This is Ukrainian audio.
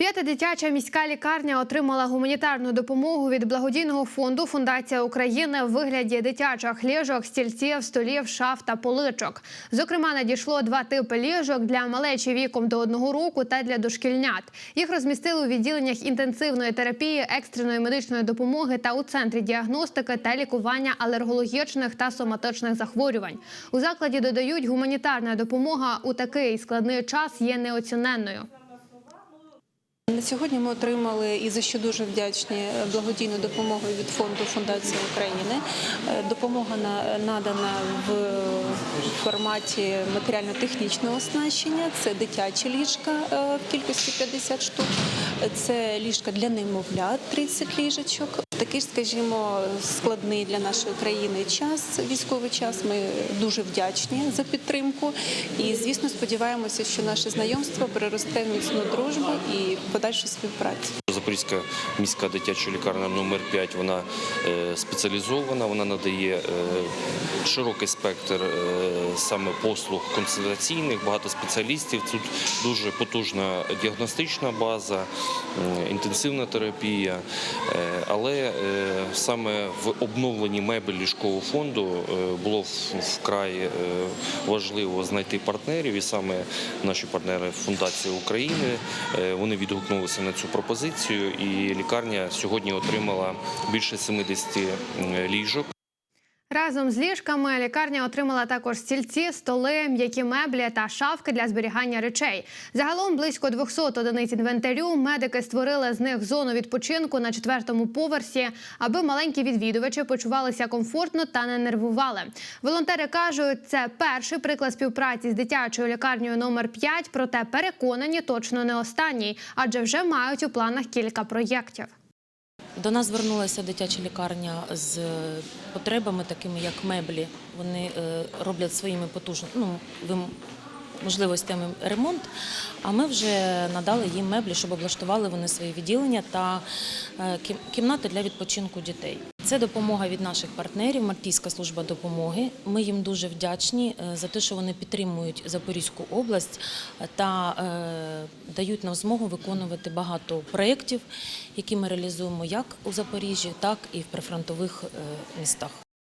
П'ята дитяча міська лікарня отримала гуманітарну допомогу від благодійного фонду Фундація України в вигляді дитячих ліжок, стільців, столів, шаф та поличок. Зокрема, надійшло два типи ліжок для малечі віком до одного року та для дошкільнят. Їх розмістили у відділеннях інтенсивної терапії, екстреної медичної допомоги та у центрі діагностики та лікування алергологічних та соматичних захворювань. У закладі додають, гуманітарна допомога у такий складний час є неоціненною. На сьогодні ми отримали і за що дуже вдячні е, благодійну допомогу від фонду Фундації України. Е, Допомога надана в форматі матеріально-технічного оснащення. Це дитячі ліжка е, в кількості 50 штук. Це ліжка для немовлят 30 ліжечок. Такий, скажімо, складний для нашої країни час, військовий час. Ми дуже вдячні за підтримку. І, звісно, сподіваємося, що наше знайомство переросте в міцну дружбу і подальшу співпрацю. Запорізька міська дитяча лікарня номер 5 вона е, спеціалізована, вона надає е, широкий спектр саме послуг консультаційних, багато спеціалістів. Тут дуже потужна діагностична база, інтенсивна терапія. Е, Але е, саме в обновленні мебель ліжкового фонду е, було вкрай важливо знайти партнерів, і саме наші партнери Фундації України вони відгукнулися на цю пропозицію, і лікарня сьогодні отримала більше 70 ліжок. Разом з ліжками лікарня отримала також стільці, столи, м'які меблі та шафки для зберігання речей. Загалом близько 200 одиниць інвентарю. Медики створили з них зону відпочинку на четвертому поверсі, аби маленькі відвідувачі почувалися комфортно та не нервували. Волонтери кажуть, це перший приклад співпраці з дитячою лікарнею номер 5, проте переконані точно не останній, адже вже мають у планах кілька проєктів. До нас звернулася дитяча лікарня з потребами, такими як меблі. Вони е, роблять своїми потужними ну, можливостями ремонт. А ми вже надали їм меблі, щоб облаштували вони свої відділення та е, кімнати для відпочинку дітей. Це допомога від наших партнерів, Мальтійська служба допомоги. Ми їм дуже вдячні е, за те, що вони підтримують Запорізьку область е, та е, дають нам змогу виконувати багато проєктів, які ми реалізуємо як у Запоріжжі, так і в прифронтових містах.